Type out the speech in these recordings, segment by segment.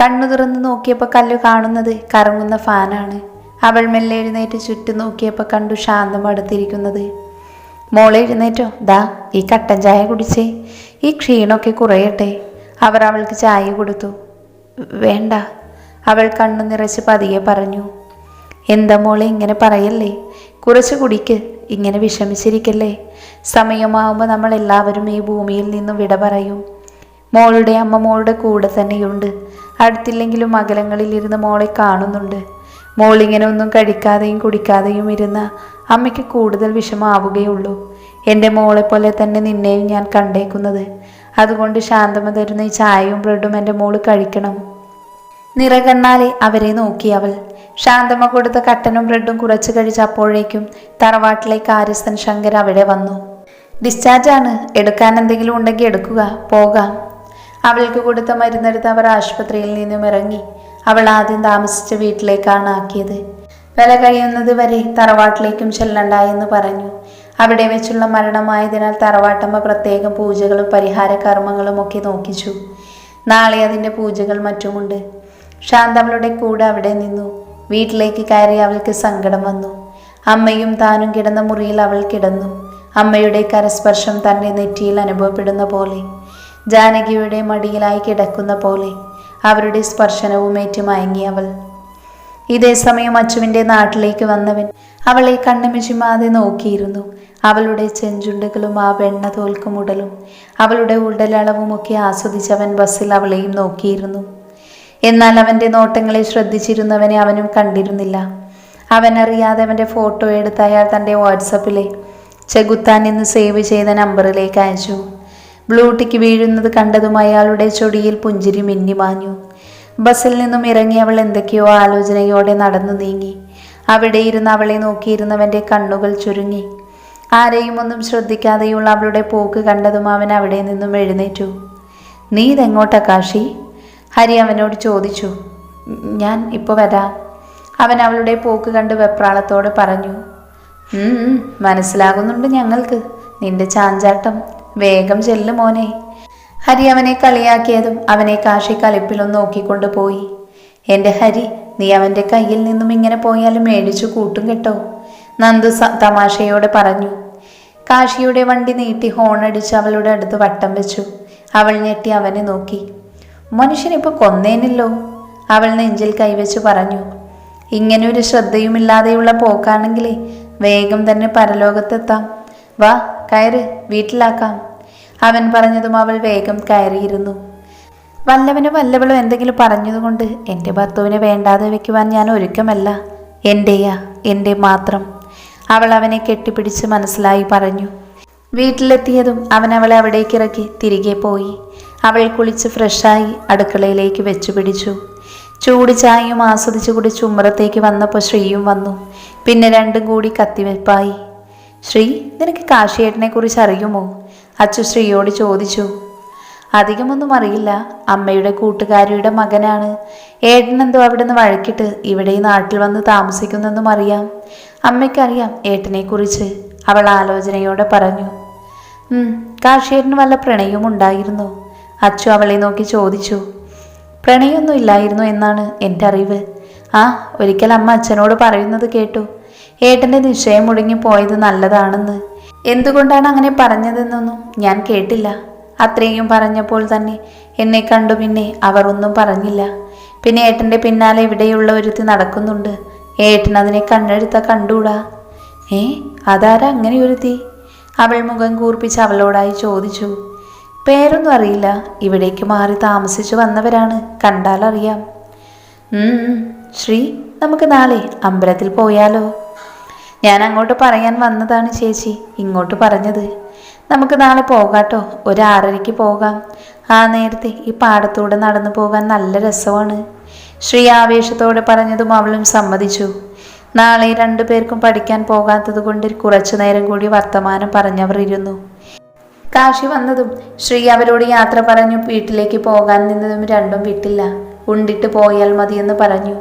കണ്ണു തുറന്ന് നോക്കിയപ്പോൾ കല്ല് കാണുന്നത് കറങ്ങുന്ന ഫാനാണ്. അവൾ മെല്ലെ എഴുന്നേറ്റ് ചുറ്റും നോക്കിയപ്പോൾ കണ്ടു ശാന്തം അടുത്തിരിക്കുന്നത്. മോളെ എഴുന്നേറ്റോ? ദാ ഈ കട്ടൻ ചായ കുടിച്ചേ. ഈ ക്ഷീണമൊക്കെ കുറയട്ടെ. അവർ അവൾക്ക് ചായ കൊടുത്തു. വേണ്ട. അവൾ കണ്ണു നിറച്ച് പതിയെ പറഞ്ഞു. എന്താ മോളെ ഇങ്ങനെ പറയല്ലേ? കുറച്ച് കുടിക്ക്. ഇങ്ങനെ വിഷമിച്ചിരിക്കല്ലേ? സമയമാവുമ്പോൾ നമ്മൾ എല്ലാവരും ഈ ഭൂമിയിൽ നിന്നും വിട പറയും. മോളുടെ അമ്മ മോളുടെ കൂടെ തന്നെയുണ്ട്. അടുത്തില്ലെങ്കിലും അകലങ്ങളിൽ ഇരുന്ന് മോളെ കാണുന്നുണ്ട്. മോളിങ്ങനെ ഒന്നും കഴിക്കാതെയും കുടിക്കാതെയും ഇരുന്ന അമ്മയ്ക്ക് കൂടുതൽ വിഷമാവുകയുള്ളൂ. എന്റെ മോളെ പോലെ തന്നെ നിന്നെയും ഞാൻ കണ്ടേക്കുന്നത്. അതുകൊണ്ട് ശാന്തമ തരുന്ന ഈ ചായയും ബ്രെഡും എന്റെ മോൾ കഴിക്കണം. നിറകണ്ണാലെ അവരെ നോക്കി അവൾ. ശാന്തമ്മ കൊടുത്ത കട്ടനും ബ്രെഡും കുറച്ച് കഴിച്ചപ്പോഴേക്കും തറവാട്ടിലെ കാര്യസ്ഥൻ ശങ്കർ അവിടെ വന്നു. ഡിസ്ചാർജ് ആണ്. എടുക്കാൻ എന്തെങ്കിലും ഉണ്ടെങ്കിൽ എടുക്കുക. പോകാം. അവൾക്ക് കൊടുത്ത മരുന്നെടുത്ത് അവർ ആശുപത്രിയിൽ നിന്നും ഇറങ്ങി. അവൾ ആദ്യം താമസിച്ച വീട്ടിലേക്കാണ് ആക്കിയത്. വില കഴിയുന്നത് വരെ തറവാട്ടിലേക്കും ചെല്ലണ്ട എന്ന് പറഞ്ഞു. അവിടെ വെച്ചുള്ള മരണമായതിനാൽ തറവാട്ടമ്മ പ്രത്യേകം പൂജകളും പരിഹാര കർമ്മങ്ങളും ഒക്കെ നോക്കിച്ചു. നാളെ അതിന്റെ പൂജകൾ മറ്റുമുണ്ട്. ശാന്തവളുടെ കൂടെ അവിടെ നിന്നു. വീട്ടിലേക്ക് കയറി അവൾക്ക് സങ്കടം വന്നു. അമ്മയും താനും കിടന്ന മുറിയിൽ അവൾ കിടന്നു. അമ്മയുടെ കരസ്പർശം തന്റെ നെറ്റിയിൽ അനുഭവപ്പെടുന്ന പോലെ. ജാനകിയുടെ മടിയിലായി കിടക്കുന്ന പോലെ അവരുടെ സ്പർശനവും ഏറ്റു മയങ്ങി അവൾ. ഇതേ സമയം അച്ചുവിന്റെ നാട്ടിലേക്ക് വന്നവൻ അവളെ കണ്ണുമിശിമാതെ നോക്കിയിരുന്നു. അവളുടെ ചെഞ്ചുണ്ടുകളും ആ വെണ്ണ തോൽക്കും ഉടലും അവളുടെ ഉടലളവുമൊക്കെ ആസ്വദിച്ചവൻ ബസ്സിൽ അവളെയും നോക്കിയിരുന്നു. എന്നാൽ അവന്റെ നോട്ടങ്ങളെ ശ്രദ്ധിച്ചിരുന്നവനെ അവനും കണ്ടിരുന്നില്ല. അവനറിയാതെ അവന്റെ ഫോട്ടോ എടുത്ത് അയാൾ തന്റെ വാട്സപ്പിലെ ചെകുത്താൻ എന്ന് സേവ് ചെയ്ത നമ്പറിലേക്ക് അയച്ചു. ബ്ലൂട്ടിക്ക് വീഴുന്നത് കണ്ടതും അയാളുടെ ചൊടിയിൽ പുഞ്ചിരി മിന്നിമാഞ്ഞു ബസ്സിൽ നിന്നും ഇറങ്ങി അവൾ എന്തൊക്കെയോ ആലോചനയോടെ നടന്നു നീങ്ങി. അവിടെ ഇരുന്ന് അവളെ നോക്കിയിരുന്നവന്റെ കണ്ണുകൾ ചുരുങ്ങി. ആരെയും ഒന്നും ശ്രദ്ധിക്കാതെയുള്ള അവളുടെ പോക്ക് കണ്ടതും അവൻ അവിടെ നിന്നും എഴുന്നേറ്റു. നീ ഇതെങ്ങോട്ടാ കാശി? ഹരി അവനോട് ചോദിച്ചു. ഞാൻ ഇപ്പോൾ വരാം. അവൻ അവളുടെ പോക്ക് കണ്ട് വെപ്രാളത്തോടെ പറഞ്ഞു. "ഉം, ഉം, മനസ്സിലാകുന്നുണ്ട് ഞങ്ങൾക്ക്. നിന്റെ ചാഞ്ചാട്ടം. വേഗം ചെല്ലു മോനെ. ഹരി അവനെ കളിയാക്കിയതും അവനെ കാശി കളിപ്പിലും നോക്കിക്കൊണ്ട് പോയി. എന്റെ ഹരി നീ അവന്റെ കയ്യിൽ നിന്നും ഇങ്ങനെ പോയാലും മേടിച്ചു കൂട്ടും കേട്ടോ. നന്ദു തമാശയോടെ പറഞ്ഞു. കാശിയുടെ വണ്ടി നീട്ടി ഹോണടിച്ച് അവളുടെ അടുത്ത് വട്ടം വെച്ചു. അവൾ ഞെട്ടി അവനെ നോക്കി. മനുഷ്യനിപ്പോൾ കൊന്നേനല്ലോ? അവൾ നെഞ്ചിൽ കൈവച്ച് പറഞ്ഞു. ഇങ്ങനെ ഒരു ശ്രദ്ധയുമില്ലാതെയുള്ള പോക്കാണെങ്കിലേ വേഗം തന്നെ പരലോകത്തെത്താം. വാ കയറ് വീട്ടിലാക്കാം. അവൻ പറഞ്ഞതും അവൾ വേഗം കയറിയിരുന്നു. വല്ലവനും വല്ലവളും എന്തെങ്കിലും പറഞ്ഞതുകൊണ്ട് എന്റെ ഭർത്താവിനെ വേണ്ടാതെ വെക്കുവാൻ ഞാൻ ഒരുക്കമല്ല. എന്റെയാ എന്റെ മാത്രം. അവൾ അവനെ കെട്ടിപ്പിടിച്ച് മനസ്സിലായി പറഞ്ഞു. വീട്ടിലെത്തിയതും അവൻ അവളെ അവിടേക്ക് ഇറക്കി തിരികെ പോയി. അവൾ കുളിച്ച് ഫ്രഷായി അടുക്കളയിലേക്ക് വെച്ചു പിടിച്ചു. ചൂട് ചായയും ആസ്വദിച്ചു കൂടി ചുമറത്തേക്ക് വന്നപ്പോൾ ശ്രീയും വന്നു. പിന്നെ രണ്ടും കൂടി കത്തിവെപ്പായി. ശ്രീ നിനക്ക് കാശിയേട്ടനെ കുറിച്ച് അറിയുമോ? അച്ചു ശ്രീയോട് ചോദിച്ചു. അധികമൊന്നും അറിയില്ല. അമ്മയുടെ കൂട്ടുകാരിയുടെ മകനാണ്. ഏട്ടനെന്തോ അവിടെ നിന്ന് വഴക്കിട്ട് ഇവിടെ ഈ നാട്ടിൽ വന്ന് താമസിക്കുന്നെന്നും അറിയാം. അമ്മയ്ക്കറിയാം ഏട്ടനെക്കുറിച്ച് അവൾ ആലോചനയോടെ പറഞ്ഞു. "ഉം, കാശിയേട്ടന് വല്ല പ്രണയവും ഉണ്ടായിരുന്നു? അച്ചു അവളെ നോക്കി ചോദിച്ചു. പ്രണയമൊന്നും ഇല്ലായിരുന്നു എന്നാണ് എന്റെ അറിവ്. ആ ഒരിക്കൽ അമ്മ അച്ഛനോട് പറയുന്നത് കേട്ടു. ഏട്ടന്റെ നിശ്ചയം മുടങ്ങി പോയത് നല്ലതാണെന്ന്. എന്തുകൊണ്ടാണ് അങ്ങനെ പറഞ്ഞതെന്നൊന്നും ഞാൻ കേട്ടില്ല. അത്രയും പറഞ്ഞപ്പോൾ തന്നെ എന്നെ കണ്ടു പിന്നെ അവർ ഒന്നും പറഞ്ഞില്ല. പിന്നെ ഏട്ടന്റെ പിന്നാലെ ഇവിടെയുള്ള ഒരുത്തി നടക്കുന്നുണ്ട്. ഏട്ടൻ അതിനെ കണ്ണെടുത്ത കണ്ടൂടാ. ഏ അതാരാ അങ്ങനെ ഒരുത്തി? അവൾ മുഖം കൂർപ്പിച്ച് അവളോടായി ചോദിച്ചു. പേരൊന്നും അറിയില്ല. ഇവിടേക്ക് മാറി താമസിച്ചു വന്നവരാണ്. കണ്ടാലറിയാം. ശ്രീ നമുക്ക് നാളെ അമ്പലത്തിൽ പോയാലോ? ഞാൻ അങ്ങോട്ട് പറയാൻ വന്നതാണ് ചേച്ചി. ഇങ്ങോട്ട് പറഞ്ഞത്. നമുക്ക് നാളെ പോകാട്ടോ. ഒരു ആറരയ്ക്ക് പോകാം. ആ നേരത്തെ ഈ പാടത്തൂടെ നടന്നു പോകാൻ നല്ല രസമാണ്. ശ്രീ ആവേശത്തോടെ പറഞ്ഞതും അവളും സമ്മതിച്ചു. നാളെ രണ്ടു പേർക്കും പഠിക്കാൻ പോകാത്തത് കൊണ്ട് കുറച്ചു നേരം കൂടി വർത്തമാനം പറഞ്ഞവർ ഇരുന്നു. കാശി വന്നതും ശ്രീ അവരോട് യാത്ര പറഞ്ഞു വീട്ടിലേക്ക് പോകാൻ നിന്നതും രണ്ടും വിട്ടില്ല. ഉണ്ടിട്ട് പോയാൽ മതിയെന്ന് പറഞ്ഞു.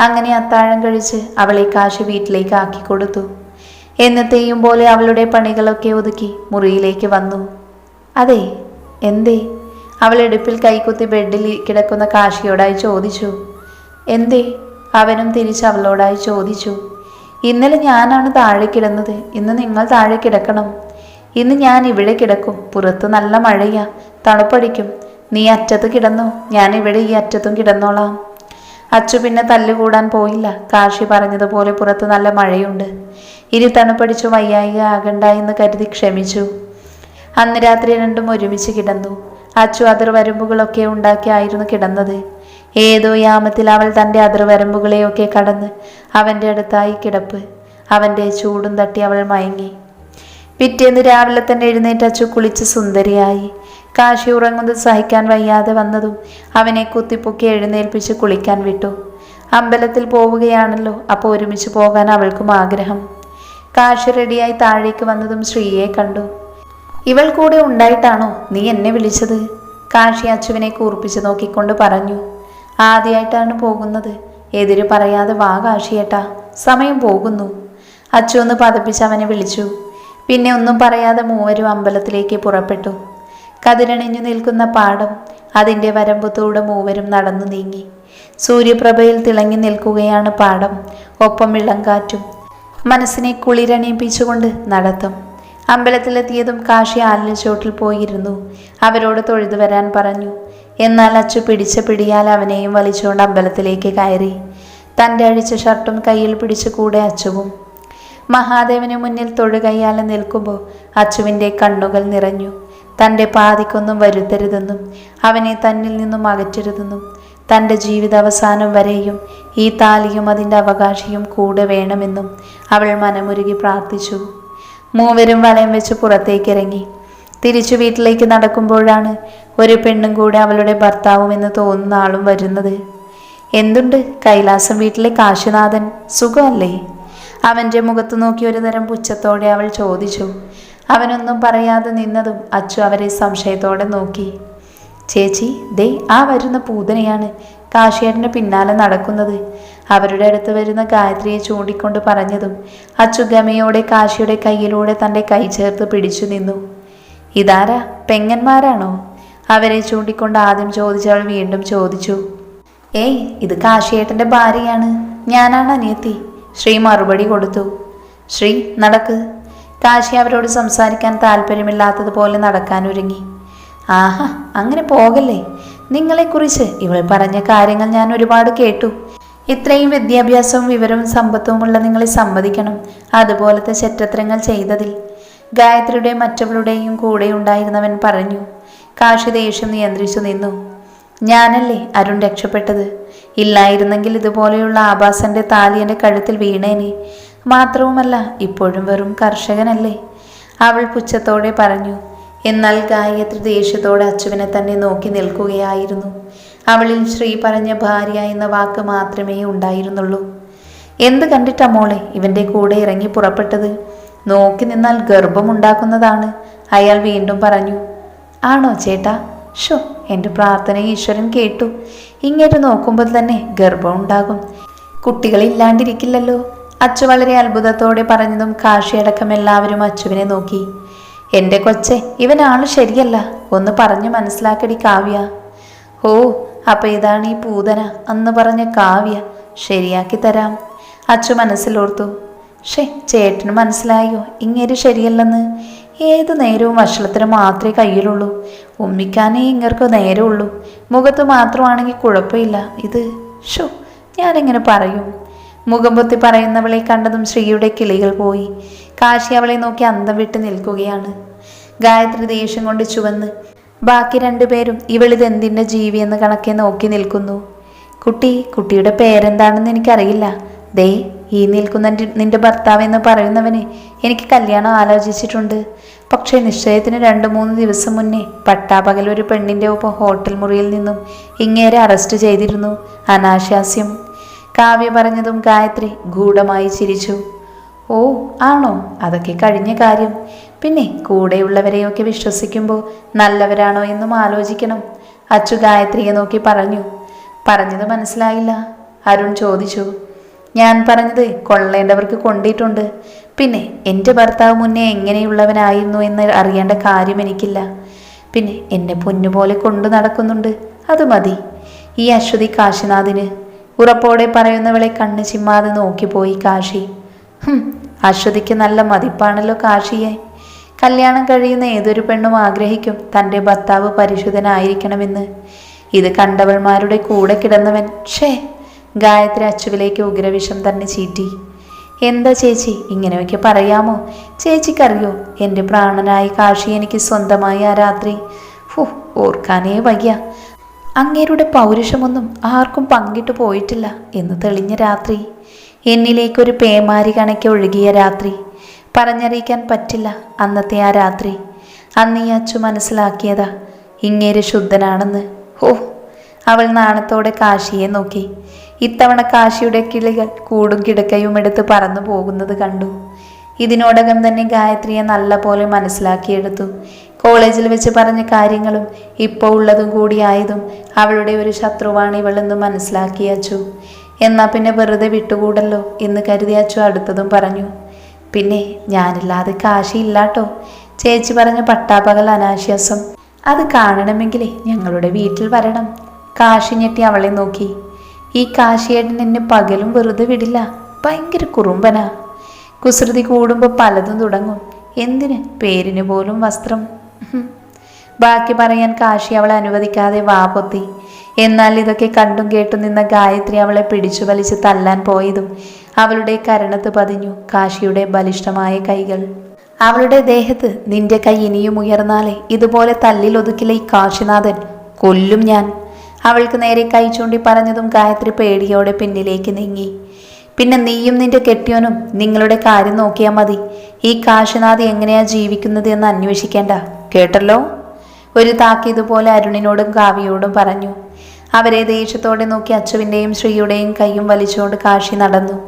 അങ്ങനെ അത്താഴം കഴിച്ച് അവളെ കാശ് വീട്ടിലേക്ക് ആക്കി കൊടുത്തു. എന്നത്തെയും പോലെ അവളുടെ പണികളൊക്കെ ഒതുക്കി മുറിയിലേക്ക് വന്നു. അതെ എന്തേ? അവൾ ഇടുപ്പിൽ കൈകുത്തി ബെഡിൽ കിടക്കുന്ന കാശിയോടായി ചോദിച്ചു. എന്തേ? അവനും തിരിച്ച് അവളോടായി ചോദിച്ചു. ഇന്നലെ ഞാനാണ് താഴെ കിടന്നത്. ഇന്ന് നിങ്ങൾ താഴെ കിടക്കണം. ഇന്ന് ഞാൻ ഇവിടെ കിടക്കും. പുറത്ത് നല്ല മഴയാ. തണുപ്പടിക്കും. നീ അറ്റത്ത് കിടന്നോ? ഞാൻ ഇവിടെ ഈ അറ്റത്തും കിടന്നോളാം. അച്ചു പിന്നെ തല്ലുകൂടാൻ പോയില്ല. കാശി പറഞ്ഞതുപോലെ പുറത്ത് നല്ല മഴയുണ്ട്. ഇനി തണുപ്പടിച്ചു വയ്യായിക ആകണ്ട എന്ന് കരുതി ക്ഷമിച്ചു. അന്ന് രാത്രി രണ്ടും ഒരുമിച്ച് കിടന്നു. അച്ചു അതിർവരമ്പുകളൊക്കെ ഉണ്ടാക്കിയായിരുന്നു കിടന്നത്. ഏതോ യാമത്തിൽ അവൾ തന്റെ അതിർവരമ്പുകളെയൊക്കെ കടന്ന് അവന്റെ അടുത്തായി കിടപ്പ്. അവന്റെ ചൂടും തട്ടി അവൾ മയങ്ങി. പിറ്റേന്ന് രാവിലെ തന്നെ എഴുന്നേറ്റ് അച്ചു കുളിച്ച് സുന്ദരിയായി. കാശി ഉറങ്ങുന്നത് സഹിക്കാൻ വയ്യാതെ വന്നതും അവനെ കുത്തിപ്പൊക്കി എഴുന്നേൽപ്പിച്ച് കുളിക്കാൻ വിട്ടു. അമ്പലത്തിൽ പോവുകയാണല്ലോ അപ്പോൾ ഒരുമിച്ച് പോകാൻ അവൾക്കും ആഗ്രഹം. കാശി റെഡിയായി താഴേക്ക് വന്നതും ശ്രീയെ കണ്ടു. ഇവൾ കൂടെ ഉണ്ടായിട്ടാണോ നീ എന്നെ വിളിച്ചത്? കാശി അച്ചുവിനെ കൂർപ്പിച്ച് നോക്കിക്കൊണ്ട് പറഞ്ഞു. ആദ്യമായിട്ടാണ് പോകുന്നത്. എതിര് പറയാതെ വാ കാശിയേട്ടാ. സമയം പോകുന്നു. അച്ചു ഒന്ന് പതപ്പിച്ച് അവനെ വിളിച്ചു. പിന്നെ ഒന്നും പറയാതെ മൂവരും അമ്പലത്തിലേക്ക് പുറപ്പെട്ടു. കതിരണിഞ്ഞു നിൽക്കുന്ന പാടം അതിന്റെ വരമ്പത്തൂടെ മൂവരും നടന്നു നീങ്ങി. സൂര്യപ്രഭയിൽ തിളങ്ങി നിൽക്കുകയാണ് പാടം. ഒപ്പം ഇളങ്കാറ്റും. മനസ്സിനെ കുളിരണിയിപ്പിച്ചുകൊണ്ട് നടത്തും. അമ്പലത്തിലെത്തിയതും കാശി ആലിന് ചോട്ടിൽ പോയിരുന്നു. അവരോട് തൊഴുതു വരാൻ പറഞ്ഞു. എന്നാൽ അച്ചു പിടിച്ച പിടിയാൽ അവനെയും വലിച്ചുകൊണ്ട് അമ്പലത്തിലേക്ക് കയറി. തന്റെ അഴിച്ച ഷർട്ടും കയ്യിൽ പിടിച്ച് കൂടെ അച്ചുവും. മഹാദേവന് മുന്നിൽ തൊഴുകയ്യാലെ നിൽക്കുമ്പോൾ അച്ചുവിന്റെ കണ്ണുകൾ നിറഞ്ഞു. തന്റെ പാതിക്കൊന്നും വരുത്തരുതെന്നും അവനെ തന്നിൽ നിന്നും അകറ്റരുതെന്നും തന്റെ ജീവിതാവസാനം വരെയും ഈ താലിയും അതിന്റെ അവകാശിയും കൂടെ വേണമെന്നും അവൾ മനമുരുകി പ്രാർത്ഥിച്ചു. മൂവരും വലയം വെച്ച് പുറത്തേക്കിറങ്ങി. തിരിച്ചു വീട്ടിലേക്ക് നടക്കുമ്പോഴാണ് ഒരു പെണ്ണും കൂടെ അവളുടെ ഭർത്താവുമെന്ന് തോന്നുന്ന ആളും വരുന്നത്. എന്തുണ്ട്? കൈലാസം വീട്ടിലെ കാശിനാഥൻ സുഖമല്ലേ? അവന്റെ മുഖത്ത് നോക്കി ഒരു തരം പുച്ഛത്തോടെ അവൾ ചോദിച്ചു. അവനൊന്നും പറയാതെ നിന്നതും അച്ചു അവരെ സംശയത്തോടെ നോക്കി. ചേച്ചി ദേ ആ വരുന്ന പൂതനയാണ് കാശിയേട്ടന് പിന്നാലെ നടക്കുന്നത്. അവരുടെ അടുത്ത് വരുന്ന ഗായത്രിയെ ചൂണ്ടിക്കൊണ്ട് പറഞ്ഞതും അച്ചു ഗമയോടെ കാശിയുടെ കയ്യിലൂടെ തന്റെ കൈ ചേർത്ത് പിടിച്ചു നിന്നു. ഇതാരാ? പെങ്ങന്മാരാണോ? അവരെ ചൂണ്ടിക്കൊണ്ട് ആദ്യം ചോദിച്ചവൾ വീണ്ടും ചോദിച്ചു. ഏയ് ഇത് കാശിയേട്ടന്റെ ഭാര്യയാണ്. ഞാനാണ് അനിയത്തി. ശ്രീ മറുപടി കൊടുത്തു. ശ്രീ നടക്ക്. കാശി അവരോട് സംസാരിക്കാൻ താല്പര്യമില്ലാത്തതുപോലെ നടക്കാനൊരുങ്ങി ആഹാ അങ്ങനെ പോകല്ലേ? നിങ്ങളെക്കുറിച്ച് ഇവൾ പറഞ്ഞ കാര്യങ്ങൾ ഞാൻ ഒരുപാട് കേട്ടു. ഇത്രയും വിദ്യാഭ്യാസവും വിവരവും സമ്പത്തുമുള്ള നിങ്ങളെ സമ്മതിക്കണം. അതുപോലത്തെ ചെറ്റത്രങ്ങൾ ചെയ്തതിൽ. ഗായത്രിയുടെയും മറ്റവളുടെയും കൂടെ ഉണ്ടായിരുന്നവൻ പറഞ്ഞു കാശി ദേഷ്യം നിയന്ത്രിച്ചു നിന്നു. ഞാനല്ലേ അരുൺ രക്ഷപ്പെട്ടത്? ഇല്ലായിരുന്നെങ്കിൽ ഇതുപോലെയുള്ള ആഭാസന്റെ താലി എന്റെ കഴുത്തിൽ വീണേനെ. മാത്രവുമല്ല ഇപ്പോഴും വെറും കർഷകനല്ലേ? അവൾ പുച്ഛത്തോടെ പറഞ്ഞു എന്നാൽ ഗായത്രി ദേഷ്യത്തോടെ അച്ചുവിനെ തന്നെ നോക്കി നിൽക്കുകയായിരുന്നു. അവളിൽ ശ്രീ പറഞ്ഞ ഭാര്യ എന്ന വാക്ക് മാത്രമേ ഉണ്ടായിരുന്നുള്ളൂ. എന്ത് കണ്ടിട്ടാ മോളെ ഇവന്റെ കൂടെ ഇറങ്ങി പുറപ്പെട്ടത്? നോക്കി നിന്നാൽ ഗർഭമുണ്ടാക്കുന്നതാണ് അയാൾ വീണ്ടും പറഞ്ഞു ആണോ ചേട്ടാ? ഷോ എന്റെ പ്രാർത്ഥന ഈശ്വരൻ കേട്ടു. ഇങ്ങനെ നോക്കുമ്പോൾ തന്നെ ഗർഭം ഉണ്ടാകും. കുട്ടികളില്ലാണ്ടിരിക്കില്ലല്ലോ അച്ചു വളരെ അത്ഭുതത്തോടെ പറഞ്ഞതും കാശിയടക്കം എല്ലാവരും അച്ചുവിനെ നോക്കി. എന്റെ കൊച്ചെ ഇവനാൾ ശരിയല്ല. ഒന്ന് പറഞ്ഞു മനസ്സിലാക്കടി കാവ്യ. ഓ അപ്പൊ ഇതാണ് ഈ പൂതന. അന്ന് പറഞ്ഞ കാവ്യ. ശരിയാക്കി തരാം. അച്ചു മനസ്സിലോർത്തു. ഷേ ചേട്ടന് മനസ്സിലായോ? ഇങ്ങേര് ശരിയല്ലെന്ന്. ഏത് നേരവും വഷളത്തിന് മാത്രമേ കയ്യിലുള്ളൂ. ഉമ്മിക്കാനേ ഇങ്ങർക്ക് നേരമുള്ളൂ മുഖത്ത് മാത്രമാണെങ്കിൽ കുഴപ്പമില്ല. ഇത് ഷോ ഞാനെങ്ങനെ പറയും? മുഖം പൊത്തി പറയുന്നവളെ കണ്ടതും ശ്രീയുടെ കിളികൾ പോയി. കാശി അവളെ നോക്കി അന്തം വിട്ട് നിൽക്കുകയാണ്. ഗായത്രി ദേഷ്യം കൊണ്ട് ചുവന്ന് ബാക്കി രണ്ടുപേരും ഇവളിതെന്തിന്റെ ജീവി എന്ന് കണക്കെ നോക്കി നിൽക്കുന്നു. കുട്ടി കുട്ടിയുടെ പേരെന്താണെന്ന് എനിക്കറിയില്ല. ദേ ഈ നിൽക്കുന്ന നിന്റെ ഭർത്താവ് എന്ന് പറയുന്നവന് എനിക്ക് കല്യാണം ആലോചിച്ചിട്ടുണ്ട്. പക്ഷേ നിശ്ചയത്തിന് രണ്ട് മൂന്ന് ദിവസം മുന്നേ പട്ടാപകൽ ഒരു പെണ്ണിന്റെ ഒപ്പം ഹോട്ടൽ മുറിയിൽ നിന്നും ഇങ്ങേരെ അറസ്റ്റ് ചെയ്തിരുന്നു. അനാശാസ്യം. കാവ്യ പറഞ്ഞതും ഗായത്രി ഗൂഢമായി ചിരിച്ചു. ഓ ആണോ? അതൊക്കെ കഴിഞ്ഞ കാര്യം. പിന്നെ കൂടെയുള്ളവരെയൊക്കെ വിശ്വസിക്കുമ്പോൾ നല്ലവരാണോ എന്നും ആലോചിക്കണം. അച്ചു ഗായത്രിയെ നോക്കി പറഞ്ഞു. പറഞ്ഞത് മനസ്സിലായില്ല അരുൺ ചോദിച്ചു. ഞാൻ പറഞ്ഞത് കൊള്ളേണ്ടവർക്ക് കൊണ്ടിട്ടുണ്ട്. പിന്നെ എന്റെ ഭർത്താവ് മുന്നേ എങ്ങനെയുള്ളവനായിരുന്നു എന്ന് അറിയേണ്ട കാര്യം എനിക്കില്ല. പിന്നെ എന്നെ പൊന്നുപോലെ കൊണ്ടു നടക്കുന്നുണ്ട്. അത് മതി. ഈ അശ്വതി കാശിനാഥിന് ഉറപ്പോടെ പറയുന്നവളെ കണ്ണു ചിമ്മാതെ നോക്കിപ്പോയി കാശി. അശ്വതിക്ക് നല്ല മതിപ്പാണല്ലോ കാശിയെ. കല്യാണം കഴിയുന്ന ഏതൊരു പെണ്ണും ആഗ്രഹിക്കും തന്റെ ഭർത്താവ് പരിശുദ്ധനായിരിക്കണമെന്ന്. ഇത് കണ്ടവൾമാരുടെ കൂടെ കിടന്നവൻ ഷേ ഗായത്രി അച്ചുവിലേക്ക് ഉഗ്രവിഷം തന്നെ ചീറ്റി. എന്താ ചേച്ചി ഇങ്ങനെയൊക്കെ പറയാമോ? ചേച്ചിക്കറിയോ എന്റെ പ്രാണനായ കാശി എനിക്ക് സ്വന്തമായി ആ രാത്രി. ഫു ഓർക്കാനേ വയ്യ. അങ്ങേരുടെ പൗരുഷമൊന്നും ആർക്കും പങ്കിട്ടു പോയിട്ടില്ല എന്ന് തെളിഞ്ഞ രാത്രി. എന്നിലേക്കൊരു പേമാരി കണക്കെ ഒഴുകിയ രാത്രി. പറഞ്ഞറിയിക്കാൻ പറ്റില്ല അന്നത്തെ ആ രാത്രി. അന്ന് ഈ അച്ചു മനസ്സിലാക്കിയതാ ഇങ്ങേര് ശുദ്ധനാണെന്ന്. ഓ അവൾ നാണത്തോടെ കാശിയെ നോക്കി. ഇത്തവണ കാശിയുടെ കിളികൾ കൂടും കിടക്കയും എടുത്ത് പറന്നു പോകുന്നത് കണ്ടു. ഇതിനോടകം തന്നെ ഗായത്രിയെ നല്ല പോലെ മനസ്സിലാക്കിയെടുത്തു. കോളേജിൽ വെച്ച് പറഞ്ഞ കാര്യങ്ങളും ഇപ്പോൾ ഉള്ളതും കൂടിയായതും അവളുടെ ഒരു ശത്രുവാണ് ഇവളെന്ന് മനസ്സിലാക്കി അച്ചു. എന്നാൽ പിന്നെ വെറുതെ വിട്ടുകൂടല്ലോ എന്ന് കരുതി അച്ചു അടുത്തതും പറഞ്ഞു. പിന്നെ ഞാനില്ലാതെ കാശിയില്ലാട്ടോ. ചേച്ചി പറഞ്ഞ പട്ടാപകൽ അനാശ്വാസം. അത് കാണണമെങ്കിലേ ഞങ്ങളുടെ വീട്ടിൽ വരണം. കാശി ഞെട്ടി അവളെ നോക്കി. ഈ കാശിയേട്ടൻ എന്നെ പകലും വെറുതെ വിടില്ല. ഭയങ്കര കുറുമ്പനാ. കുസൃതി കൂടുമ്പോൾ പലതും തുടങ്ങും. എന്തിന്? പേരിന് പോലും വസ്ത്രം. ബാക്കി പറയാൻ കാശി അവളെ അനുവദിക്കാതെ വാ പൊത്തി. എന്നാൽ ഇതൊക്കെ കണ്ടും കേട്ടും നിന്ന ഗായത്രി അവളെ പിടിച്ചു വലിച്ച് തല്ലാൻ പോയതും അവളുടെ കരണത്ത് പതിഞ്ഞു കാശിയുടെ ബലിഷ്ഠമായ കൈകൾ. അവളുടെ ദേഹത്ത് നിന്റെ കൈ ഇനിയും ഉയർന്നാലേ ഇതുപോലെ തല്ലിൽ ഒതുക്കില്ല ഈ കാശിനാഥൻ. കൊല്ലും ഞാൻ. അവൾക്ക് നേരെ കൈ ചൂണ്ടി പറഞ്ഞതും ഗായത്രി പേടിയോടെ പിന്നിലേക്ക് നീങ്ങി. പിന്നെ നീയും നിന്റെ കെട്ടിയോനും നിങ്ങളുടെ കാര്യം നോക്കിയാൽ മതി. ഈ കാശിനാഥ് എങ്ങനെയാ ജീവിക്കുന്നത് എന്ന് അന്വേഷിക്കേണ്ട. കേട്ടല്ലോ? ഒരു താക്കീത് പോലെ അരുണിനോടും കാവ്യയോടും പറഞ്ഞു. അവരെ ദേഷ്യത്തോടെ നോക്കി അച്ചുവിന്റെയും ശ്രീയുടെയും കൈയും വലിച്ചുകൊണ്ട് കാശി നടന്നു.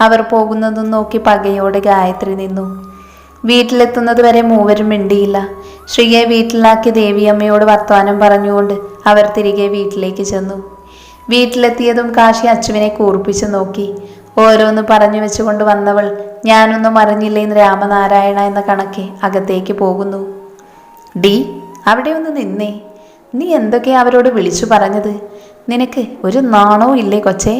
അവർ പോകുന്നതും നോക്കി പകയോടെ ഗായത്രി നിന്നു. വീട്ടിലെത്തുന്നത് വരെ മൂവരും മിണ്ടിയില്ല. ശ്രീയെ വീട്ടിലാക്കി ദേവിയമ്മയോട് വർത്തമാനം പറഞ്ഞുകൊണ്ട് അവർ തിരികെ വീട്ടിലേക്ക് ചെന്നു. വീട്ടിലെത്തിയതും കാശി അച്ചുവിനെ കൂർപ്പിച്ചു നോക്കി. ഓരോന്ന് പറഞ്ഞു വെച്ചുകൊണ്ട് വന്നവൾ ഞാനൊന്നും അറിഞ്ഞില്ലേന്ന് രാമനാരായണ എന്ന കണക്കെ അകത്തേക്ക് പോകുന്നു. ഡി അവിടെ ഒന്ന് നിന്നേ. നീ എന്തൊക്കെയാ അവരോട് വിളിച്ചു പറഞ്ഞത്? നിനക്ക് ഒരു നാണവും ഇല്ലേ കൊച്ചേ?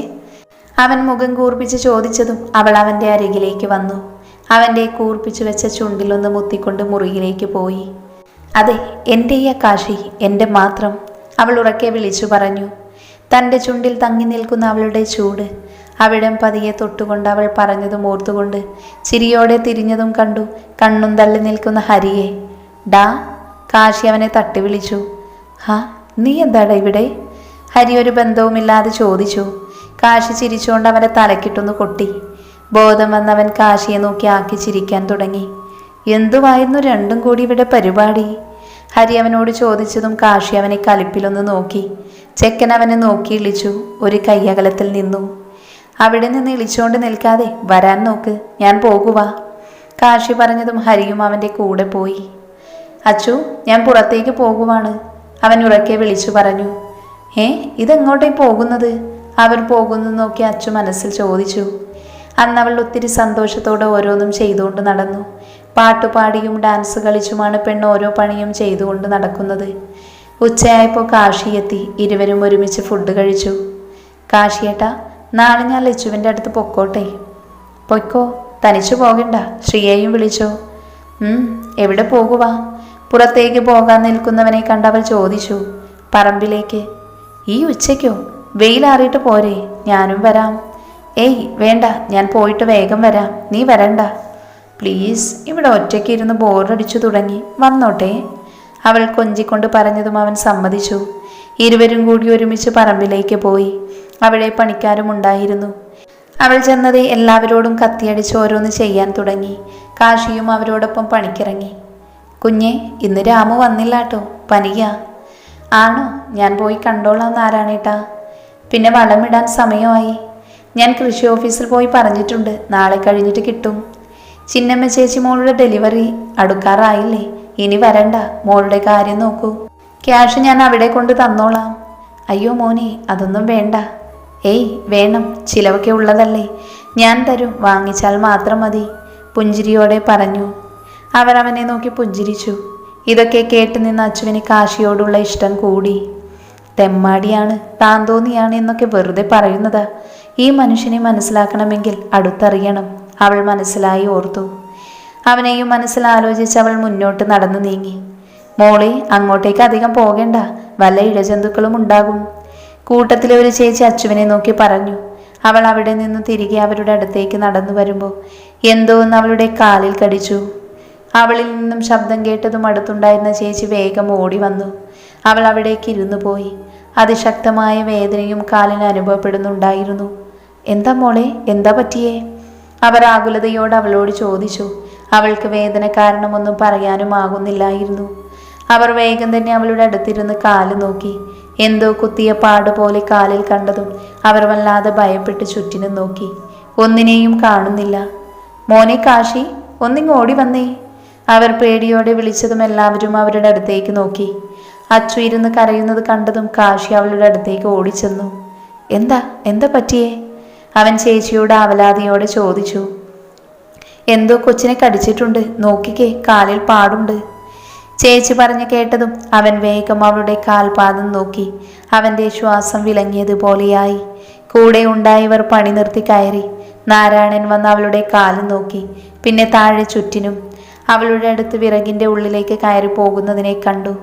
അവൻ മുഖം കൂർപ്പിച്ച് ചോദിച്ചതും അവൾ അവന്റെ അരികിലേക്ക് വന്നു. അവന്റെ കൂർപ്പിച്ചു വെച്ച ചുണ്ടിലൊന്ന് മുത്തിക്കൊണ്ട് മുറിയിലേക്ക് പോയി. അതെ എന്റെ ഈ കാശി എന്റെ മാത്രം അവൾ ഉറക്കെ വിളിച്ചു പറഞ്ഞു. തന്റെ ചുണ്ടിൽ തങ്ങി നിൽക്കുന്ന അവളുടെ ചൂട്. അവിടം പതിയെ തൊട്ടുകൊണ്ട് അവൾ പറഞ്ഞതും ഓർത്തുകൊണ്ട് ചിരിയോടെ തിരിഞ്ഞതും കണ്ടു കണ്ണും തള്ളി നിൽക്കുന്ന ഹരിയെ. ഡാ കാശി അവനെ തട്ടി വിളിച്ചു. ഹാ നീ എന്താടാ ഇവിടെ? ഹരി ഒരു ബന്ധവുമില്ലാതെ ചോദിച്ചു. കാശി ചിരിച്ചുകൊണ്ട് അവനെ തലക്കിട്ടൊന്ന് കൊട്ടി. ബോധം വന്നവൻ കാശിയെ നോക്കി ആക്കി ചിരിക്കാൻ തുടങ്ങി. എന്തുവായിരുന്നു രണ്ടും കൂടി ഇവിടെ പരിപാടി? ഹരി അവനോട് ചോദിച്ചതും കാശി അവനെ കലിപ്പിലൊന്ന് നോക്കി. ചെക്കൻ അവനെ നോക്കി ഇളിച്ചു ഒരു കയ്യകലത്തിൽ നിന്നു. അവിടെ നിന്ന് ഇളിച്ചുകൊണ്ട് നിൽക്കാതെ വരാൻ നോക്ക് ഞാൻ പോകുവാ. കാശി പറഞ്ഞതും ഹരിയും അവന്റെ കൂടെ പോയി. അച്ചു ഞാൻ പുറത്തേക്ക് പോകുവാണ്. അവൻ ഉറക്കെ വിളിച്ചു പറഞ്ഞു. ഏ ഇതെങ്ങോട്ടേ പോകുന്നത്? അവർ പോകുന്നു നോക്കി അച്ചു മനസ്സിൽ ചോദിച്ചു. അന്ന് അവൾ ഒത്തിരി സന്തോഷത്തോടെ ഓരോന്നും ചെയ്തുകൊണ്ട് നടന്നു. പാട്ടുപാടിയും ഡാൻസ് കളിച്ചുമാണ് പെണ്ണ് ഓരോ പണിയും ചെയ്തുകൊണ്ട് നടക്കുന്നത്. ഉച്ചയായപ്പോൾ കാശി എത്തി. ഇരുവരും ഒരുമിച്ച് ഫുഡ് കഴിച്ചു. കാശിയേട്ട നാളെ ഞാൻ ലച്ചുവിന്റെ അടുത്ത് പൊക്കോട്ടെ. പൊയ്ക്കോ തനിച്ചു പോകണ്ട. ശ്രീയെയും വിളിച്ചോ. എവിടെ പോകുവാ? പുറത്തേക്ക് പോകാൻ നിൽക്കുന്നവനെ കണ്ടവൾ ചോദിച്ചു പറമ്പിലേക്ക് ഈ ഉച്ചയ്ക്കോ? വെയിലാറിയിട്ട് പോരെ ഞാനും വരാം. ഏയ് വേണ്ട ഞാൻ പോയിട്ട് വേഗം വരാം നീ വരണ്ട. പ്ലീസ് ഇവിടെ ഒറ്റയ്ക്ക് ഇരുന്ന് ബോറടിച്ചു തുടങ്ങി വന്നോട്ടെ. അവൾ കൊഞ്ചിക്കൊണ്ട് പറഞ്ഞതും അവൻ സമ്മതിച്ചു. ഇരുവരും കൂടി ഒരുമിച്ച് പറമ്പിലേക്ക് പോയി. അവിടെ പണിക്കാരും ഉണ്ടായിരുന്നു. അവൾ ചെന്നത് എല്ലാവരോടും കത്തിയടിച്ച് ഓരോന്ന് ചെയ്യാൻ തുടങ്ങി. കാശിയും അവരോടൊപ്പം പണിക്കിറങ്ങി. കുഞ്ഞെ ഇന്ന് രാമു വന്നില്ല കേട്ടോ പനിയാ. ആണോ? ഞാൻ പോയി കണ്ടോളാം നാരായണേട്ടാ. പിന്നെ വളമിടാൻ സമയമായി. ഞാൻ കൃഷി ഓഫീസിൽ പോയി പറഞ്ഞിട്ടുണ്ട് നാളെ കഴിഞ്ഞിട്ട് കിട്ടും. ചിന്നമ്മ ചേച്ചി മോളുടെ ഡെലിവറി അടുക്കാറായില്ലേ? ഇനി വരണ്ട മോളുടെ കാര്യം നോക്കൂ. ക്യാഷ് ഞാൻ അവിടെ കൊണ്ട് തന്നോളാം. അയ്യോ മോനെ അതൊന്നും വേണ്ട. ഏയ് വേണം ചിലവൊക്കെ ഉള്ളതല്ലേ. ഞാൻ തരും വാങ്ങിച്ചാൽ മാത്രം മതി. പുഞ്ചിരിയോടെ പറഞ്ഞു. അവർ അവനെ നോക്കി പുഞ്ചിരിച്ചു. ഇതൊക്കെ കേട്ട് നിന്ന് അച്ചുവിന് കാശിയോടുള്ള ഇഷ്ടം കൂടി. തെമ്മാടിയാണ് താൻ തോന്നിയാണ് എന്നൊക്കെ വെറുതെ പറയുന്നത്. ഈ മനുഷ്യനെ മനസ്സിലാക്കണമെങ്കിൽ അടുത്തറിയണം അവൾ മനസ്സിലായി ഓർത്തു. അവനെയും മനസ്സിലാലോചിച്ച് അവൾ മുന്നോട്ട് നടന്നു നീങ്ങി. മോളെ അങ്ങോട്ടേക്ക് അധികം പോകേണ്ട വല്ല ഇഴജന്തുക്കളും ഉണ്ടാകും. കൂട്ടത്തിലെ ഒരു ചേച്ചി അച്ചുവിനെ നോക്കി പറഞ്ഞു. അവൾ അവിടെ നിന്ന് തിരികെ അവരുടെ അടുത്തേക്ക് നടന്നു വരുമ്പോൾ എന്തോ ഒന്ന് അവളുടെ കാലിൽ കടിച്ചു. അവളിൽ നിന്നും ശബ്ദം കേട്ടതും അടുത്തുണ്ടായിരുന്ന ചേച്ചി വേഗം ഓടി വന്നു. അവൾ അവിടേക്ക് ഇരുന്നു പോയി. അതിശക്തമായ വേദനയും കാലിന് അനുഭവപ്പെടുന്നുണ്ടായിരുന്നു. എന്താ മോളെ? എന്താ പറ്റിയേ? അവർ ആകുലതയോട് അവളോട് ചോദിച്ചു. അവൾക്ക് വേദന കാരണമൊന്നും പറയാനും ആകുന്നില്ലായിരുന്നു. അവർ വേഗം തന്നെ അവളുടെ അടുത്തിരുന്ന് കാൽ നോക്കി. എന്തോ കുത്തിയ പാട് പോലെ കാലിൽ കണ്ടതും അവർ വല്ലാതെ ഭയപ്പെട്ട് ചുറ്റിനും നോക്കി. ഒന്നിനെയും കാണുന്നില്ല. മോനെ കാശി ഒന്നിങ്ങോടി വന്നേ. അവർ പേടിയോടെ വിളിച്ചതും എല്ലാവരും അവരുടെ അടുത്തേക്ക് നോക്കി. അച്ചു ഇരുന്ന് കരയുന്നത് കണ്ടതും കാശി അവളുടെ അടുത്തേക്ക് ഓടിച്ചെന്നു. എന്താ? എന്താ പറ്റിയേ? അവൻ ചേച്ചിയോട് അവലാതിയോടെ ചോദിച്ചു. എന്തോ കൊച്ചിനെ കടിച്ചിട്ടുണ്ട്. നോക്കിക്കേ കാലിൽ പാടുണ്ട്. ചേച്ചി പറഞ്ഞു കേട്ടതും അവൻ വേഗം അവളുടെ കാൽപാദം നോക്കി. അവന്റെ ശ്വാസം വിലങ്ങിയതുപോലെയായി. കൂടെ ഉണ്ടായവർ പണി നിർത്തി കയറി. നാരായണൻ വന്ന് അവളുടെ കാൽ നോക്കി. പിന്നെ താഴെ ചുറ്റിനും അവളുടെ അടുത്ത് വിറകിന്റെ ഉള്ളിലേക്ക് കയറി പോകുന്നതിനെ കണ്ടു.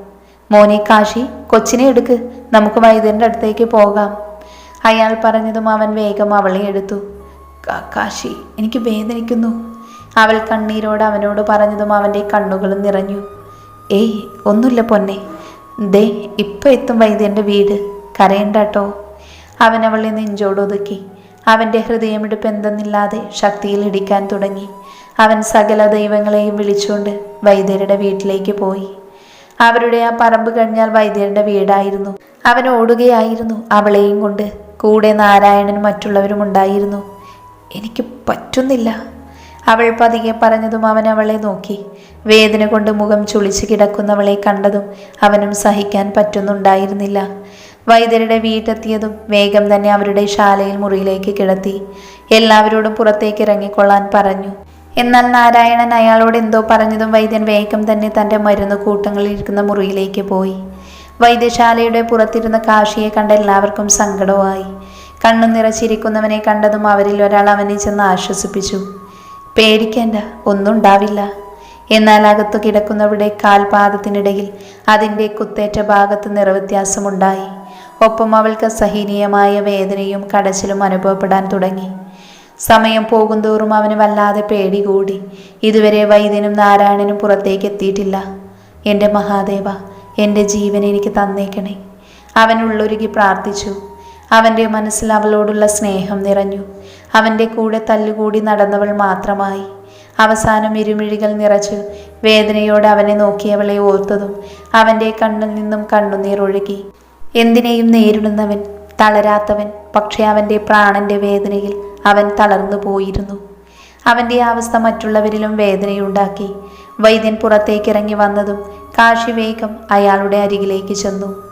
മോനെ കാശി കൊച്ചിനെ എടുക്ക്. നമുക്ക് വൈദ്യന്റെ അടുത്തേക്ക് പോകാം. അയാൾ പറഞ്ഞതും അവൻ വേഗം അവളെ എടുത്തു. "കാ- കാശി എനിക്ക് വേദനിക്കുന്നു. അവൾ കണ്ണീരോട് അവനോട് പറഞ്ഞതും അവന്റെ കണ്ണുകളും നിറഞ്ഞു. ഏയ് ഒന്നുമില്ല പൊന്നെ. ദേ ഇപ്പൊ എത്തും വൈദ്യന്റെ വീട്. കരയണ്ടാട്ടോ അവൻ അവളെ നെഞ്ചോടൊതുക്കി അവന്റെ ഹൃദയമെടുപ്പ് എന്തെന്നില്ലാതെ ശക്തിയിൽ ഇടിക്കാൻ തുടങ്ങി. അവൻ സകല ദൈവങ്ങളെയും വിളിച്ചുകൊണ്ട് വൈദ്യരുടെ വീട്ടിലേക്ക് പോയി. അവരുടെ ആ പറമ്പ് കഴിഞ്ഞാൽ വൈദ്യരുടെ വീടായിരുന്നു. അവൻ ഓടുകയായിരുന്നു. അവളെയും കൊണ്ട് കൂടെ നാരായണനും മറ്റുള്ളവരും ഉണ്ടായിരുന്നു. എനിക്ക് പറ്റുന്നില്ല. അവൾ പതിയെ പറഞ്ഞതും അവൻ അവളെ നോക്കി. വേദന കൊണ്ട് മുഖം ചുളിച്ചു കിടക്കുന്നവളെ കണ്ടതും അവനും സഹിക്കാൻ പറ്റുന്നുണ്ടായിരുന്നില്ല. വൈദ്യരുടെ വീട്ടെത്തിയതും വേഗം തന്നെ അവരുടെ ശാലയിൽ മുറിയിലേക്ക് കിടത്തി. എല്ലാവരോടും പുറത്തേക്ക് ഇറങ്ങിക്കൊള്ളാൻ പറഞ്ഞു. എന്നാൽ നാരായണൻ അയാളോട് എന്തോ പറഞ്ഞതും വൈദ്യൻ വേഗം തന്നെ തന്റെ മരുന്ന് കൂട്ടങ്ങളിരിക്കുന്ന മുറിയിലേക്ക് പോയി. വൈദ്യശാലയുടെ പുറത്തിരുന്ന കാശിയെ കണ്ട എല്ലാവർക്കും സങ്കടമായി കണ്ണു നിറച്ചിരിക്കുന്നവനെ കണ്ടതും അവരിൽ ഒരാൾ അവനെ ചെന്ന് ആശ്വസിപ്പിച്ചു. പേടിക്കേണ്ട ഒന്നും ഉണ്ടാവില്ല. എന്നാൽ അകത്തു കിടക്കുന്നവരുടെ കാൽപാദത്തിനിടയിൽ അതിന്റെ കുത്തേറ്റ ഭാഗത്ത് നിറവ്യത്യാസമുണ്ടായി. ഒപ്പം അവൾക്ക് സഹനീയമായ വേദനയും കടച്ചിലും അനുഭവപ്പെടാൻ തുടങ്ങി. സമയം പോകുന്തോറും അവന് വല്ലാതെ പേടി കൂടി. ഇതുവരെ വൈദ്യനും നാരായണനും പുറത്തേക്ക് എത്തിയിട്ടില്ല എന്റെ മഹാദേവ എന്റെ ജീവൻ എനിക്ക് തന്നേക്കണേ. അവൻ പ്രാർത്ഥിച്ചു. അവന്റെ മനസ്സിൽ അവളോടുള്ള സ്നേഹം നിറഞ്ഞു. അവന്റെ കൂടെ തല്ലുകൂടി നടന്നവൾ മാത്രമായി. അവസാനം ഇരുമിഴികൾ നിറച്ച് വേദനയോടെ അവനെ നോക്കിയവളെ ഓർത്തതും അവന്റെ കണ്ണിൽ നിന്നും കണ്ണുനീർ ഒഴുകി. എന്തിനേയും നേരിടുന്നവൻ തളരാത്തവൻ പക്ഷേ അവന്റെ പ്രാണന്റെ വേദനയിൽ അവൻ തളർന്നു പോയിരുന്നു. അവന്റെ അവസ്ഥ മറ്റുള്ളവരിലും വേദനയുണ്ടാക്കി. വൈദ്യൻ പുറത്തേക്കിറങ്ങി വന്നതും കാശി വേഗം അയാളുടെ അരികിലേക്ക് ചെന്നു.